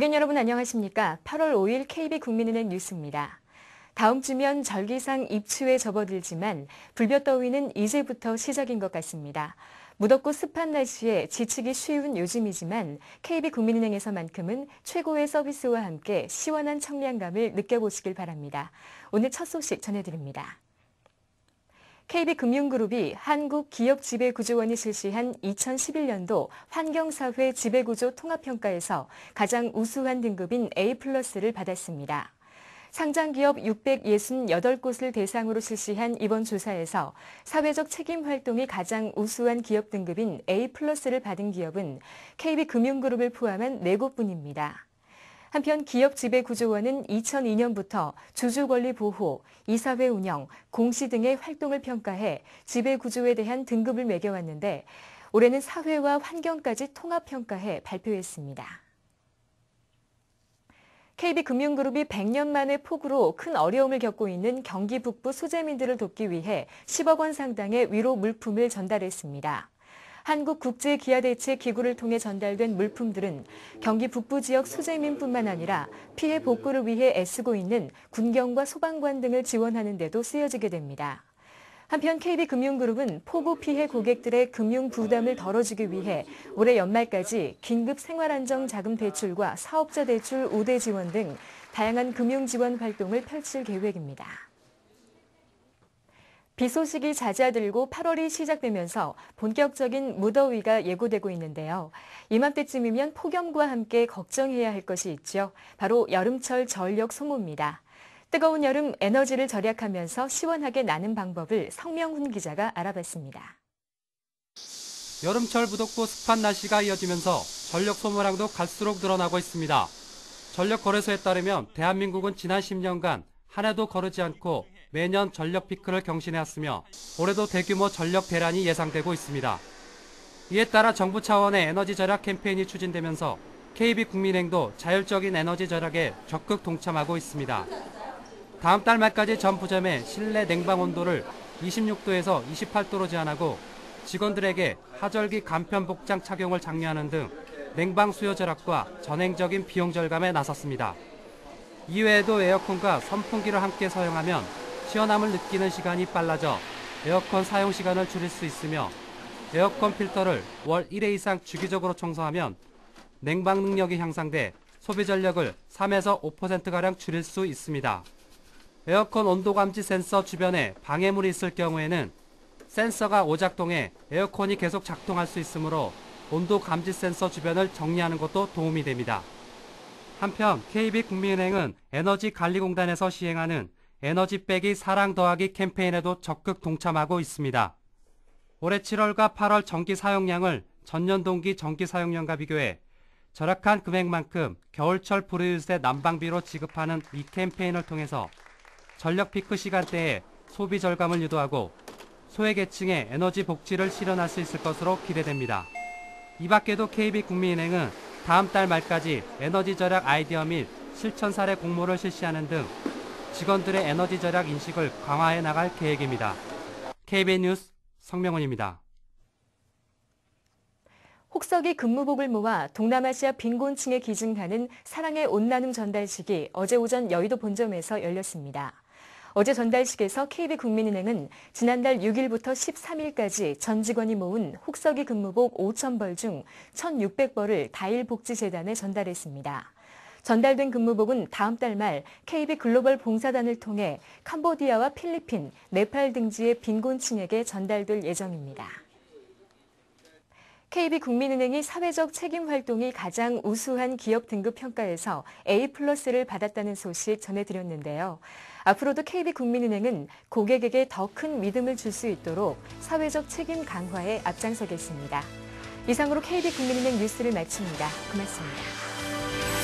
고객 여러분 안녕하십니까? 8월 5일 KB국민은행 뉴스입니다. 다음 주면 절기상 입추에 접어들지만 불볕더위는 이제부터 시작인 것 같습니다. 무덥고 습한 날씨에 지치기 쉬운 요즘이지만 KB국민은행에서만큼은 최고의 서비스와 함께 시원한 청량감을 느껴보시길 바랍니다. 오늘 첫 소식 전해드립니다. KB금융그룹이 한국기업지배구조원이 실시한 2011년도 환경사회 지배구조 통합평가에서 가장 우수한 등급인 A+를 받았습니다. 상장기업 668곳을 대상으로 실시한 이번 조사에서 사회적 책임 활동이 가장 우수한 기업 등급인 A+를 받은 기업은 KB금융그룹을 포함한 4곳뿐입니다. 한편 기업 지배 구조원은 2002년부터 주주 권리 보호, 이사회 운영, 공시 등의 활동을 평가해 지배 구조에 대한 등급을 매겨왔는데 올해는 사회와 환경까지 통합 평가해 발표했습니다. KB금융그룹이 100년 만에 폭우로 큰 어려움을 겪고 있는 경기 북부 소재민들을 돕기 위해 10억 원 상당의 위로 물품을 전달했습니다. 한국국제기아대책기구를 통해 전달된 물품들은 경기 북부 지역 소재민뿐만 아니라 피해 복구를 위해 애쓰고 있는 군경과 소방관 등을 지원하는 데도 쓰여지게 됩니다. 한편 KB금융그룹은 폭우 피해 고객들의 금융 부담을 덜어주기 위해 올해 연말까지 긴급 생활안정 자금 대출과 사업자 대출 우대 지원 등 다양한 금융 지원 활동을 펼칠 계획입니다. 비 소식이 잦아들고 8월이 시작되면서 본격적인 무더위가 예고되고 있는데요. 이맘때쯤이면 폭염과 함께 걱정해야 할 것이 있죠. 바로 여름철 전력 소모입니다. 뜨거운 여름 에너지를 절약하면서 시원하게 나는 방법을 성명훈 기자가 알아봤습니다. 여름철 무덥고 습한 날씨가 이어지면서 전력 소모량도 갈수록 늘어나고 있습니다. 전력 거래소에 따르면 대한민국은 지난 10년간 한 해도 거르지 않고 매년 전력 피크를 경신해왔으며 올해도 대규모 전력 대란이 예상되고 있습니다. 이에 따라 정부 차원의 에너지 절약 캠페인이 추진되면서 KB국민행도 자율적인 에너지 절약에 적극 동참하고 있습니다. 다음 달 말까지 전 부점의 실내 냉방 온도를 26도에서 28도로 제한하고 직원들에게 하절기 간편 복장 착용을 장려하는 등 냉방 수요 절약과 전행적인 비용 절감에 나섰습니다. 이외에도 에어컨과 선풍기를 함께 사용하면 시원함을 느끼는 시간이 빨라져 에어컨 사용 시간을 줄일 수 있으며 에어컨 필터를 월 1회 이상 주기적으로 청소하면 냉방 능력이 향상돼 소비 전력을 3에서 5%가량 줄일 수 있습니다. 에어컨 온도 감지 센서 주변에 방해물이 있을 경우에는 센서가 오작동해 에어컨이 계속 작동할 수 있으므로 온도 감지 센서 주변을 정리하는 것도 도움이 됩니다. 한편 KB국민은행은 에너지관리공단에서 시행하는 에너지 빼기 사랑 더하기 캠페인에도 적극 동참하고 있습니다. 올해 7월과 8월 전기 사용량을 전년 동기 전기 사용량과 비교해 절약한 금액만큼 겨울철 불우이웃에 난방비로 지급하는 이 캠페인을 통해서 전력 피크 시간대에 소비 절감을 유도하고 소외계층의 에너지 복지를 실현할 수 있을 것으로 기대됩니다. 이 밖에도 KB국민은행은 다음 달 말까지 에너지 절약 아이디어 및 실천 사례 공모를 실시하는 등 직원들의 에너지 절약 인식을 강화해 나갈 계획입니다. KBS 뉴스 성명원입니다. 혹석이 근무복을 모아 동남아시아 빈곤층에 기증하는 사랑의 온나눔 전달식이 어제 오전 여의도 본점에서 열렸습니다. 어제 전달식에서 KB국민은행은 지난달 6일부터 13일까지 전 직원이 모은 혹서기 근무복 5,000벌 중 1,600벌을 다일복지재단에 전달했습니다. 전달된 근무복은 다음 달 말 KB 글로벌 봉사단을 통해 캄보디아와 필리핀, 네팔 등지의 빈곤층에게 전달될 예정입니다. KB국민은행이 사회적 책임 활동이 가장 우수한 기업 등급 평가에서 A+를 받았다는 소식 전해드렸는데요. 앞으로도 KB국민은행은 고객에게 더 큰 믿음을 줄 수 있도록 사회적 책임 강화에 앞장서겠습니다. 이상으로 KB국민은행 뉴스를 마칩니다. 고맙습니다.